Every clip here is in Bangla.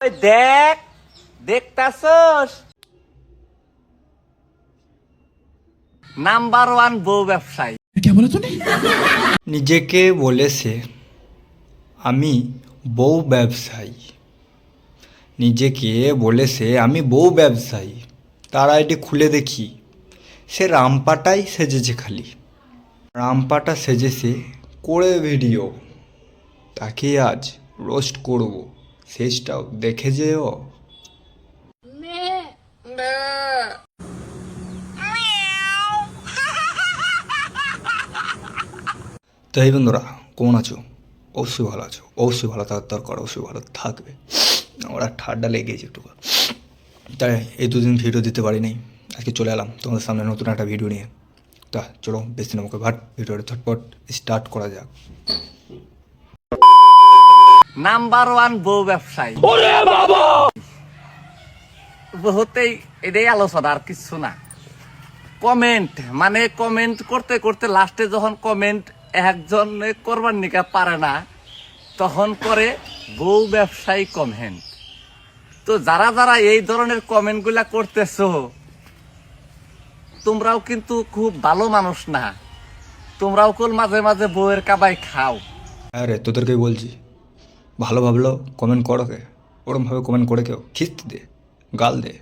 দেখ দেখতাছস? নাম্বার ওয়ান বউ ব্যবসায়ী। নিজেকে বলেছে আমি বউ ব্যবসায়ী। নিজেকে বলেছে আমি বউ ব্যবসায়ী। তার আইডি খুলে দেখি সে রামপাটাই সেজেছে খালি। রামপাটা সেজেছে করে ভিডিও। তাকে আজ রোস্ট করব। শেষটাও দেখে যেও। তো এই বন্ধুরা, কেমন আছো? অবশ্যই ভালো আছো। অবশ্যই ভালো থাকার দরকার, অবশ্যই ভালো থাকবে। ওরা ঠান্ডা লেগেছে একটু। তাই এই দুদিন ভিডিও দিতে পারিনি আজকে চলে এলাম তোমাদের সামনে নতুন একটা ভিডিও নিয়ে। তা চলো, বেশি নামকে ভাট, ভিডিওটা ঝটপট স্টার্ট করা যাক। নাম্বার ওয়ান বউ ব্যবসায়ী। বহুতেই এটাই আলোচনা আর কিছু না। কমেন্ট মানে কমেন্ট করতে করতে লাস্টে যখন কমেন্ট একজন করবার নিকা পারে না তখন করে বউ ব্যবসায়ী কমেন্ট তো যারা যারা এই ধরনের কমেন্টগুলা করতেছো তোমরাও কিন্তু খুব ভালো মানুষ না। তোমরাও কুল মাঝে মাঝে বউয়ের কাবাই খাও। আরে তোদেরকেই বলছি। ভালো ভাবলো কমেন্ট করো কে? ওরমভাবে কমেন্ট করে কেউ, খিস্তি দে, গাল দে।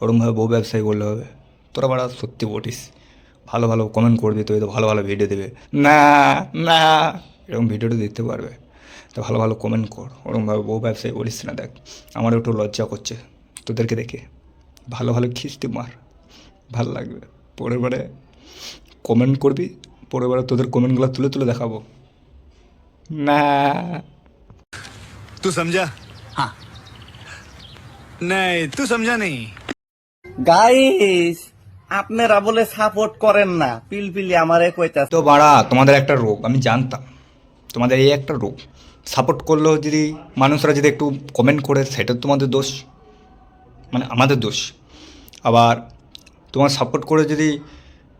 ওরমভাবে বউ ব্যবসায়ী করলে হবে, তোরা বাড়া সত্যি বটিস। ভালো ভালো কমেন্ট করবি তুই তো ভালো ভালো ভিডিও দেবে। না না। এরকম ভিডিওটা দিতে পারবে। তো ভালো ভালো কমেন্ট কর, ওরমভাবে বউ ব্যবসায়ী বলিস না দেখ। আমার একটু লজ্জা করছে, তোদেরকে দেখে। ভালো ভালো খিস্তি মার, ভালো লাগবে। পরের বারে কমেন্ট করবি, পরের বারে তোদের কমেন্টগুলো তুলে তুলে দেখাবো। না। तू समझा हाँ नहीं तू समझा नहीं গাইস আপনারা বলে সাপোর্ট করেন না পিলপিলি আমারে কইতা তো বাড়া তোমাদের একটা রোগ আমি জানতাম তোমাদের এই একটা রোগ সাপোর্ট করলেও যদি মানুষরা যদি একটু কমেন্ট করে সেটা তোমাদের দোষ মানে আমাদের দোষ আবার তোমার সাপোর্ট করে যদি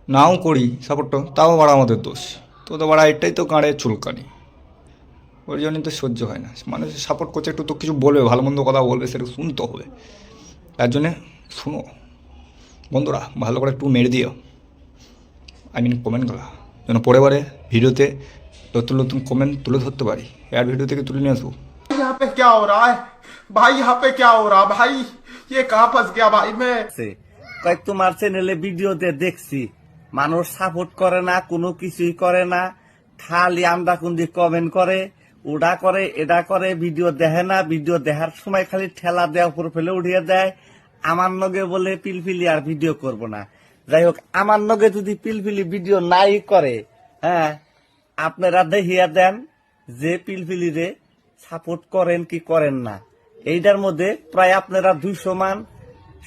নাও করি সাপোর্টটা তাও বাড়া আমাদের দোষ তো তো বাড়া এটাই তো কাঁড়ে চুলকানি ওই জন্যই তো সহ্য হয় না মানুষ সাপোর্ট করছে একটু তো কিছু বলবে ভালো মন্দ কথা বলবে সেটা শুনতে হবে তার জন্যে শুনো বন্ধুরা ভালো করে একটু মেরে দিও আই মিন কমেন্টগুলো যেন পরে বারে ভিডিওতে নতুন নতুন কমেন্ট তুলে ধরতে পারি আর ভিডিও থেকে তুলে নিয়ে আসবো यहाँ पे क्या हो रहा है भाई यहाँ पे क्या हो रहा भाई ये कहाँ फंस गया भाई मैं কয়েক তোমার চ্যানেলে ভিডিওতে দেখছি মানুষ সাপোর্ট করে না কোনো কিছুই করে না খালি আমরা কুন্দি কমেন্ট করে ওটা করে এটা করে, ভিডিও দেখে না, ভিডিও দেখার সময় খালি ঠেলা দেওয়া উপর ফেলে উঠিয়ে দেয়। আমার নগে বলে পিলপিলি আর ভিডিও করব না। যাই হোক, আমার নগে যদি পিলপিলি ভিডিও নাই করে হ্যাঁ আপনারা দেখিয়া দেন যে পিলপিলিরে সাপোর্ট করেন কি করেন না। এইটার মধ্যে প্রায় আপনারা দুইশো মান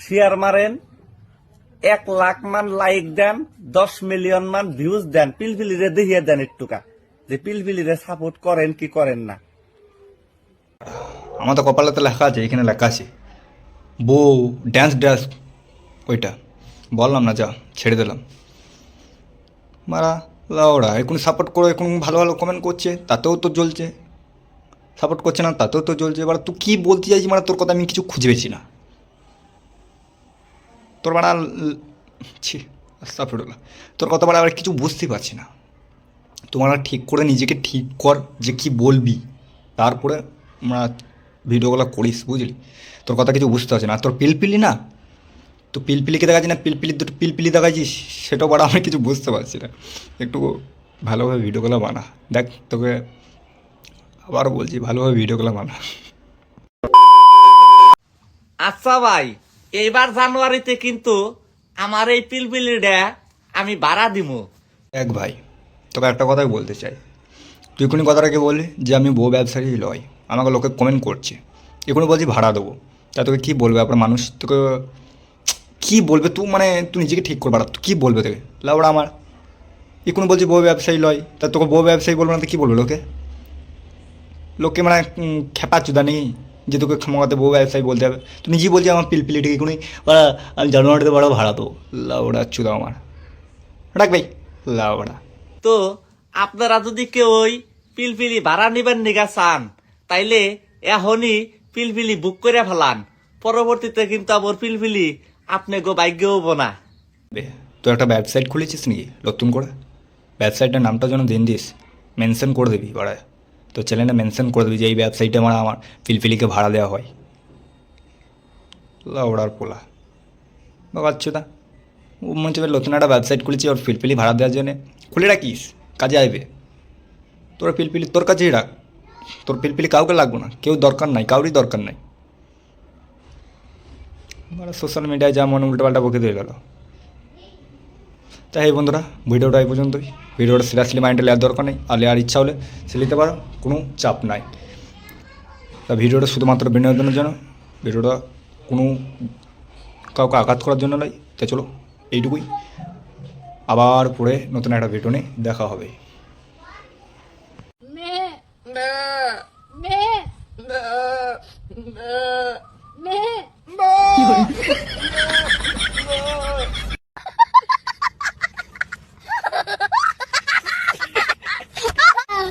শেয়ার মারেন, এক লাখ মান লাইক দেন, দশ মিলিয়ন মান ভিউজ দেন পিলপিলিরে দেখিয়ে দেন একটুকা। যে পিলপিলিরে সাপোর্ট করেন কি করেন না? আমার তো কপালে তো লেখা আছে, এখানে লেখা আছে। বউ ড্যান্স ড্যান্স ওইটা বললাম না, যা, ছেড়ে দিলাম। মারা, লাউড়া এখন সাপোর্ট করে এখন ভালো ভালো কমেন্ট করছে, তাতেও তো জ্বলছে। সাপোর্ট করছে না, তাতেও তো জ্বলছে। এবার তুই কী বলতে চাইছি মানে তোর কথা আমি কিছু খুঁজে পেয়েছি না। তোর বাড়া ছি আস্তাফিরুল্লাহ তোর কথা বাড়া আবার কিছু বুঝতে পারছি না। তোমার ঠিক করে নিজেকে ঠিক কর যে কি বলবি। তারপরে আমরা ভিডিওগুলো করিস বুঝলি? তোর কথা কিছু বুঝতে পারছি না। তোর পিলপিলি না? তো পিলপিলিকে দেখাচ্ছি না? পিলপিলি দুটো পিলপিলি দেখাচ্ছিস? সেটাও বাড়া আমি কিছু বুঝতে পারছি না। একটু ভালোভাবে ভিডিওগুলো বানা। দেখ তোকে আবারও বলছি ভালোভাবে ভিডিওগুলো বানা। আচ্ছা ভাই এইবার জানুয়ারিতে কিন্তু আমার এই পিলপিলিটা আমি ভাড়া দিব এক ভাই তোকে একটা কথাই বলতে চাই। তুই কোনো কথাটাকে বললি? যে আমি বউ ব্যবসায়ী লয় আমাকে লোকে কমেন্ট করছে। এখনই বলছি ভাড়া দেবো। তা তোকে কী বলবে আপনার মানুষ? তোকে কী বলবে? তুই মানে তুই নিজেকে ঠিক করবার তুই কী বলবে তোকে? লাউড়া আমার। এখনই বলছি বউ ব্যবসায়ী লয় তা তোকে বউ ব্যবসায়ী বলব না তো কী বলবে লোকে? লোকে মানে খেপা চুদা নেই যে তোকে ক্ষমাতে বউ ব্যবসায়ী বলতে হবে। তুই নিজেই বলছি আমার পিলপিলিটিকে এখনই ওরা আমি জানুয়ারিতে বড় ভাড়া দেবো। লাউড়া চুদা আমার। রাখ ভাই, লাউড়া। তো আপনারা যদি কেউ ওই পিলপিলি ভাড়া নিবেন নিগা চান, তাইলে এখনই পিলপিলি বুক করে ফেলান। পরবর্তীতে কিন্তু আবার পিলপিলি আপনি গো ভাগ্য হব না। বে তুই একটা ওয়েবসাইট খুলেছিস নাকি নতুন করে? ওয়েবসাইটের নামটা যেন দিন দিস মেনশন করে দিবি বাড়ায় তো চ্যানেলে মেনশন করে দিবি যে এই ওয়েবসাইটে আমার আমার পিলপিলিকে ভাড়া দেওয়া হয়। লাউড়ার পোলা না ও মনে হচ্ছে নতুন একটা ওয়েবসাইট খুলেছি, ওর পিলপিলি ভাড়া দেওয়ার জন্য। খুলে রাখিস, কাজে আসবে তোর পিলপিলি তোর কাছেই রাখ। তোর পিলপিলি কাউকে লাগবে না, কেউ দরকার নাই, কাউরই দরকার নাই। সোশ্যাল মিডিয়ায় যা মনে উল্টোপাল্টা বকে দিয়ে গেল। তাই বন্ধুরা, ভিডিওটা এই পর্যন্তই। ভিডিওটা সিরিয়াসলি মাইন্ডে নেওয়ার দরকার নেই, আর নেওয়ার ইচ্ছা হলে সে নিতে পারো, কোনো চাপ নাই। তা ভিডিওটা শুধুমাত্র বিনোদনের জন্য, ভিডিওটা কোনো কাউকে আঘাত করার জন্য নয়। তাই চলো, এইটুকুই। আবার পরে নতুন একটা ভিডিও নিয়ে দেখা হবে মে মে মে.